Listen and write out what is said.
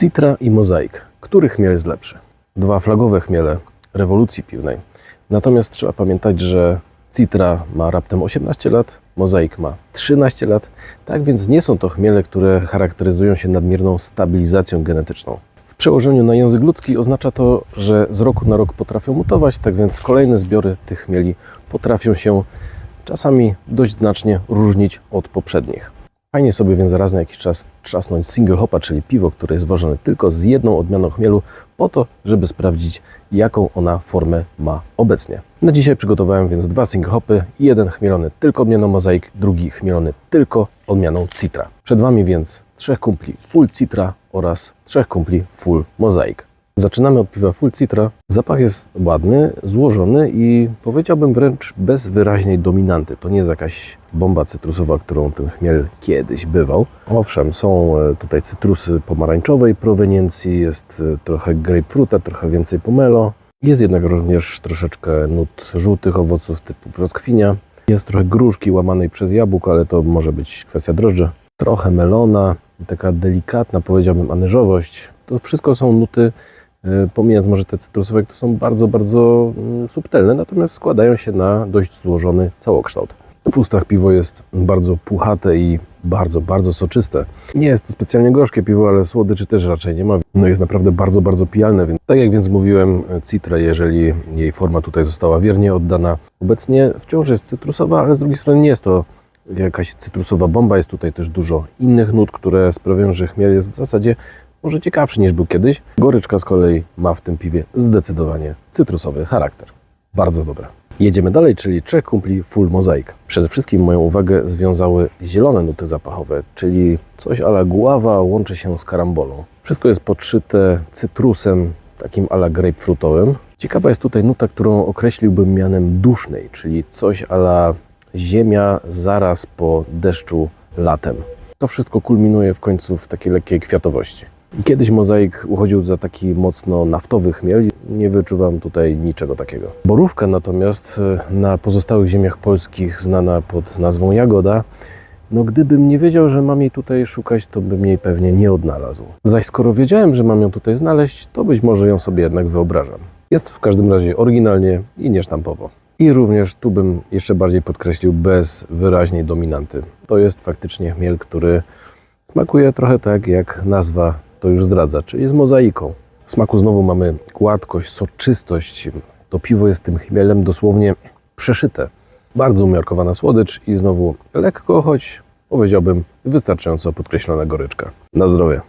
Citra i mozaik. Który chmiel jest lepszy? Dwa flagowe chmiele rewolucji piwnej. Natomiast trzeba pamiętać, że Citra ma raptem 18 lat, mozaik ma 13 lat. Tak więc nie są to chmiele, które charakteryzują się nadmierną stabilizacją genetyczną. W przełożeniu na język ludzki oznacza to, że z roku na rok potrafią mutować, tak więc kolejne zbiory tych chmieli potrafią się czasami dość znacznie różnić od poprzednich. Fajnie sobie więc raz na jakiś czas trzasnąć single hopa, czyli piwo, które jest wożone tylko z jedną odmianą chmielu, po to, żeby sprawdzić, jaką ona formę ma obecnie. Na dzisiaj przygotowałem więc dwa single hopy, jeden chmielony tylko odmianą mozaik, drugi chmielony tylko odmianą citra. Przed Wami więc trzech kumpli full citra oraz trzech kumpli full mozaik. Zaczynamy od piwa Full Citra. Zapach jest ładny, złożony i powiedziałbym wręcz bez wyraźnej dominanty. To nie jest jakaś bomba cytrusowa, którą ten chmiel kiedyś bywał. Owszem, są e, tutaj cytrusy pomarańczowej proweniencji, jest e, trochę grapefruita, trochę więcej pomelo. Jest jednak również troszeczkę nut żółtych owoców typu brzoskwinia. Jest trochę gruszki łamanej przez jabłko, ale to może być kwestia drożdży. Trochę melona, taka delikatna, powiedziałbym, anyżowość. To wszystko są nuty pomijając może te cytrusowe, to są bardzo, bardzo mm, subtelne, natomiast składają się na dość złożony całokształt. W ustach piwo jest bardzo puchate i bardzo, bardzo soczyste. Nie jest to specjalnie gorzkie piwo, ale słodyczy też raczej nie ma. No jest naprawdę bardzo, bardzo pijalne. Więc, tak jak więc mówiłem, citra, jeżeli jej forma tutaj została wiernie oddana, obecnie wciąż jest cytrusowa, ale z drugiej strony nie jest to jakaś cytrusowa bomba. Jest tutaj też dużo innych nut, które sprawiają, że chmiel jest w zasadzie może ciekawszy niż był kiedyś. Goryczka z kolei ma w tym piwie zdecydowanie cytrusowy charakter. Bardzo dobre. Jedziemy dalej, czyli trzech kumpli full mozaik. Przede wszystkim moją uwagę związały zielone nuty zapachowe, czyli coś ala guława łączy się z karambolą. Wszystko jest podszyte cytrusem, takim ala grapefruitowym. Ciekawa jest tutaj nuta, którą określiłbym mianem dusznej, czyli coś ala ziemia zaraz po deszczu latem. To wszystko kulminuje w końcu w takiej lekkiej kwiatowości. Kiedyś mozaik uchodził za taki mocno naftowy chmiel. Nie wyczuwam tutaj niczego takiego. Borówka natomiast e, na pozostałych ziemiach polskich znana pod nazwą jagoda, no gdybym nie wiedział, że mam jej tutaj szukać, to bym jej pewnie nie odnalazł. Zaś skoro wiedziałem, że mam ją tutaj znaleźć, to być może ją sobie jednak wyobrażam. Jest w każdym razie oryginalnie i niesztampowo. I również tu bym jeszcze bardziej podkreślił bez wyraźnej dominanty. To jest faktycznie chmiel, który smakuje trochę tak jak nazwa to już zdradza, czyli z mozaiką. W smaku znowu mamy gładkość, soczystość. To piwo jest tym chmielem dosłownie przeszyte. Bardzo umiarkowana słodycz i znowu lekko, choć powiedziałbym wystarczająco podkreślona goryczka. Na zdrowie.